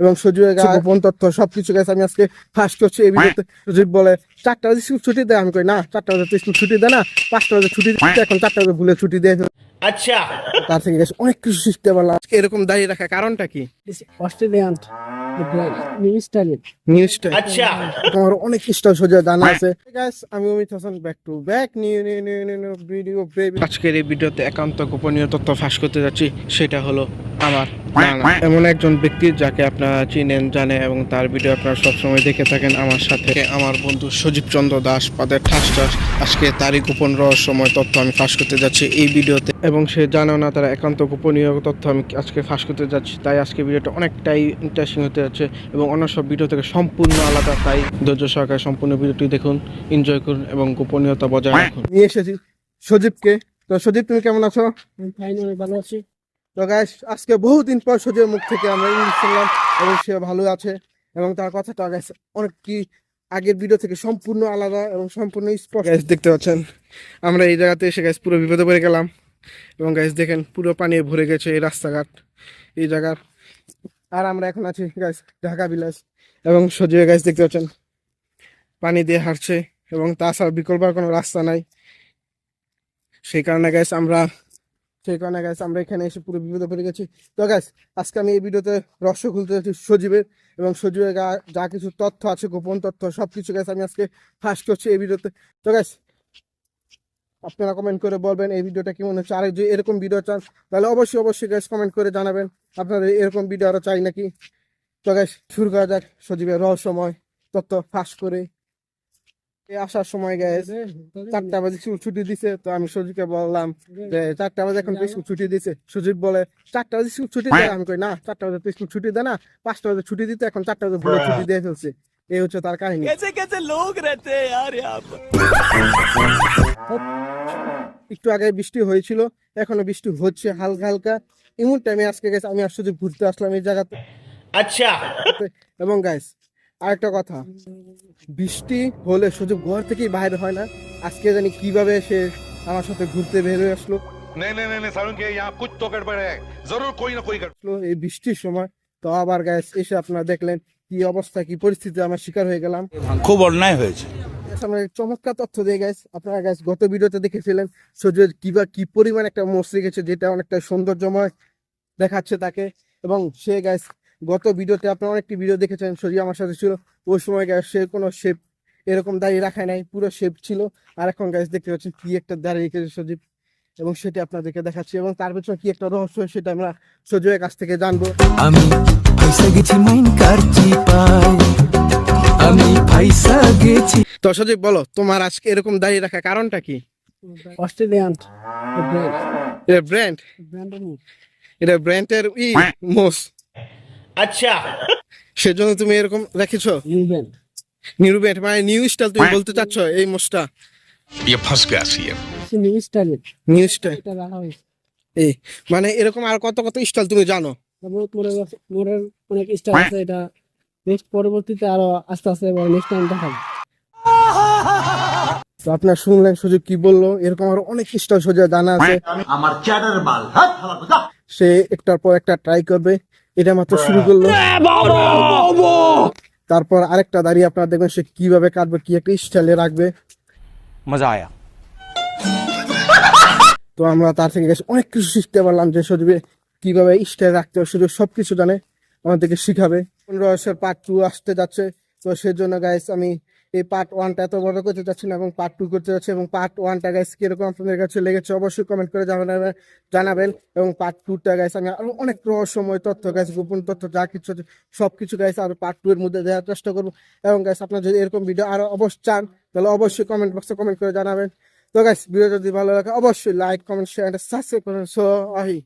এবং সজীবের আচ্ছা। গোপন তথ্য সবকিছু গেছে আমি আজকে ফার্স্ট করছি। এই বিষয়ে সজীব বলে চারটা বাজে স্কুল ছুটি দেয়। আমি কই না চারটা বাজে স্কুল ছুটি দেয় না পাঁচটা বাজে ছুটি দিচ্ছে এখন চারটা বাজে ভুলে ছুটি দেয়। আচ্ছা। তার থেকে গেছে অনেক কিছু শিখতে পারলাম। আজকে এরকম দাঁড়িয়ে রাখা কারণটা কি? অস্ট্রেলিয়ান আচ্ছা। তোমার অনেক সোজা জানা আছে। আমি Amit Hasan back to back আজকের এই ভিডিওতে একান্ত গোপনীয় তথ্য ফাঁস করতে যাচ্ছি সেটা হলো আমার এমন একজন ব্যক্তি যাকে আপনারা চিনেন জানেন এবং তার ভিডিও আপনারা সবসময় দেখে থাকেন আমার সাথে। আমার বন্ধু সজীব চন্দ্র দাস পাদের ঠাস ঠাস। আজকে তারই গোপন রহস্যময় তথ্য আমি ফাঁস করতে যাচ্ছি এই ভিডিওতে। এবং সে জানেও না তারা একান্ত গোপনীয় তথ্য আমি আজকে ফাঁস করতে যাচ্ছি তাই আজকে ভিডিওটা অনেকটাই ইন্টারেস্টিং হতে যাচ্ছে এবং অন্য সব ভিডিও থেকে সম্পূর্ণ আলাদা তাই ধৈর্য সহকারে সম্পূর্ণ ভিডিওটি দেখুন এনজয় করুন এবং গোপনীয়তা বজায় রাখুন। নিয়ে এসেছি সজীবকে। তো সজীব তুমি কেমন আছো? আমি ফাইন অনেক ভালো আছি। তো গাইস আজকে বহুদিন পর সজীবের মুখ থেকে আমরা ইংলিশ শুনলাম, এবং সে ভালো আছে, এবং তার কথাটা গাইস অনেক কি আগের ভিডিও থেকে সম্পূর্ণ আলাদা এবং সম্পূর্ণ স্পষ্ট। গাইস দেখতে পাচ্ছেন? আমরা এই জায়গাতে এসে গাইস পুরো বিপদে পড়ে গেলাম। এবং গাইস দেখেন, পুরো পানি ভরে গেছে এই রাস্তাঘাট, এই জায়গার। আর আমরা এখন আছি গাইস ঢাকা বিলাস এবং সজীবে গাইস দেখতে পাচ্ছেন? পানি দিয়ে হাঁটছে, এবং তাছাড়া বিকল্প কোনো রাস্তা নাই। সেই কারণে গাইস আমরা সেই কারণে গাইস আমরা এখানে এসে পুরো বিপদে পড়ে গেছি। তো গাইস আজকে আমি এই ভিডিওতে রহস্য খুলতে যাচ্ছি সজীবের এবং সজীবের গা- যা কিছু তথ্য আছে, গোপন তথ্য সব কিছু গাইস আমি আজকে ফাঁস করছি এই ভিডিওতে। তো গাইস আপনারা কমেন্ট করে বলবেন এই ভিডিওটা কেমন হচ্ছে? আর যদি এরকম ভিডিও চান, তাহলে অবশ্যই অবশ্যই গাইস কমেন্ট করে জানাবেন। আপনাদের এরকম ভিডিও আরও চাই নাকি? তো গাইস শুরু করা যাক সজীবের রহস্যময় তথ্য ফাঁস করে। আসার সময় গেছে চারটা বাজে ছুটি দিছে তো আমি সুজিকে বললাম যে চারটা বাজে এখন স্কুল ছুটি দিছে? সুজিত বলে চারটা বাজে স্কুল ছুটি দেয় আমি কই না চারটা বাজে স্কুল ছুটি দেয় না পাঁচটা বাজে ছুটি দিতে এখন চারটা বাজে ভোরে ছুটি দিয়ে ফেলছে। এই হচ্ছে তার কাহিনী। কেসে কেসে লোক রেতে একটু আগে বৃষ্টি হয়েছিল এখনও বৃষ্টি হচ্ছে হালকা হালকা। এমন টাইমে আজকে গেছে আমি আসলে ঘুরতে আসলাম এই জায়গাতে। আচ্ছা। এবং গাইস আরেকটা কথা বৃষ্টি হলে সুযোগ ঘর থেকেই বাইর হয় না? আজকে জানি কীভাবে সে আমার সাথে ঘুরতে বের হয়ে আসলো। এই বৃষ্টির সময়। তো আবার গ্যাস এসে আপনারা দেখলেন কি অবস্থা কি পরিস্থিতি আমার শিকার হয়ে গেলাম। খুব অন্যায় হয়েছে। আমরা চমৎকার তথ্য দিয়ে গ্যাস আপনারা গ্যাস গত ভিডিওতে দেখেছিলেন সূর্যের কিবা কি পরিমাণ একটা মোষ গেছে যেটা অনেকটা সৌন্দর্যময় দেখাচ্ছে তাকে। এবং সে গ্যাস গত ভিডিওতে আপনারা অনেকটি ভিডিও দেখেছেন সূর্য আমার সাথে ছিল। ওই সময় গ্যাস সে কোনো শেপ এরকম দাঁড়িয়ে রাখায় নাই পুরো শেপ ছিল। আর এখন গাইস দেখতে পাচ্ছেন কি একটা দাঁড়িয়ে রেখেছে সজীব। এবং সেটা আপনাদেরকে দেখাচ্ছি এবং তার পেছনে কি একটা রহস্য সেটা আমরা সজীবের কাছ থেকে জানব। আমি ফাইসা গেছি মাইন কারচি পাই। আমি ফাইসা গেছি। তো সজীব বলো তোমার আজকে এরকম দাঁড়িয়ে রাখা কারণটা কি? brand, এটা ব্র্যান্ড এটা ব্র্যান্ডের ই মোষ। अच्छा সেজন্য তুমি এরকম রেখেছো new brand. নিউ ব্র্যান্ড মানে নিউ স্টাইল তুমি বলতে চাচ্ছ এই মোষটা ये फंस गया CM It's a new style. New style এটা রাখা হয়েছে এই মানে এরকম আর কত কত স্টাইল তুমি জানো তারপর মোড়ের মোড়ের অনেক স্টাইল আছে এটা নেক্সট পরবর্তীতে আরো আস্তে আস্তে নেক্সট টাইম দেখাবো তো আপনার শুনলেন সুযোগ কি বললো এরকম আরো অনেক স্টাইল সোজা জানা আছে আমার চ্যাটার মাল হ্যাঁ হালার কথা সে একটার পর একটা ট্রাই করবে এটা মাত্র শুরু করল। তারপর আরেকটা দাঁড়িয়ে আপনারা দেখবেন সে কীভাবে কাটবে কি একটা স্টাইলে রাখবে। মজা আয়া। তো আমরা তার থেকে অনেক কিছু শিখতে পারলাম যে সজীবে কীভাবে স্টাইল রাখতে হবে শুধু সব কিছু জানে আমাদেরকে শিখাবে। পনেরো পার্ট টু আসতে যাচ্ছে তো সেজন্য গাইস আমি এই পার্ট ওয়ানটা এত বড় করতে যাচ্ছি না এবং পার্ট টু করতে যাচ্ছি এবং পার্ট ওয়ানটা গাইস কীরকম আপনাদের কাছে লেগেছে অবশ্যই কমেন্ট করে জানাবেন জানাবেন এবং পার্ট টুটা গাইস আমি আরও অনেক রহস্যময় তথ্য গাইস গোপন তথ্য যা কিছু সব কিছু গাইস আর পার্ট টু এর মধ্যে দেওয়ার চেষ্টা করব। এবং গাইস আপনার যদি এরকম ভিডিও আরও অবশ্য চান, তাহলে অবশ্যই কমেন্ট বক্সে কমেন্ট করে জানাবেন। তো গাইস ভিডিও যদি ভালো লাগে, অবশ্যই লাইক কমেন্ট শেয়ার সাবস্ক্রাইব করেন। সো আহি।